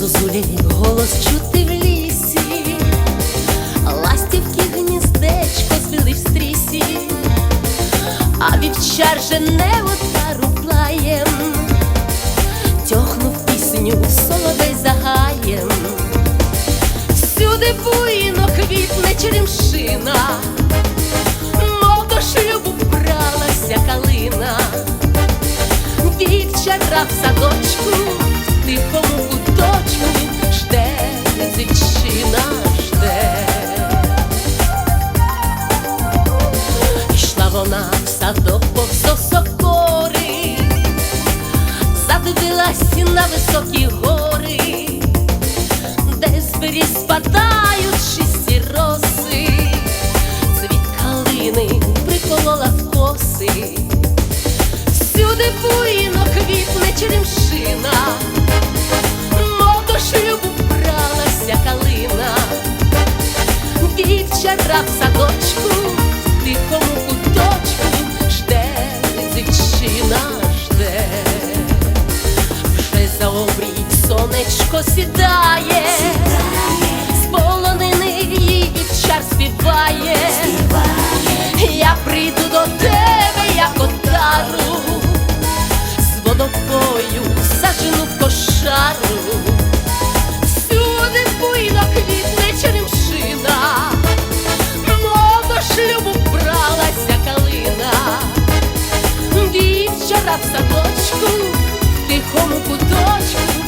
зозулянів голос чути в лісі, ластівки гніздечко звели в стрісі, а вівчар жене отару плаєм, тьохнув пісню соловей загаєм, всюди буйно квітне черемшина, мов до шлюбу бралася калина, вівчара в садочку. Como куточку жде дівчина жде. Йшла вона в садок повз задивилась на високі гори, де звірі спадають чисті роси, цвіт калини приколола коси, всюди буйно квітне черемшина, сонечко сідає, з полонини її вівчар співає. Я прийду до тебе, як отару, з водопою зажену в кошару. Всюди буйно квітне черемшина, мов шлюбу бралася калина, дівчата в садочку, тихому куточку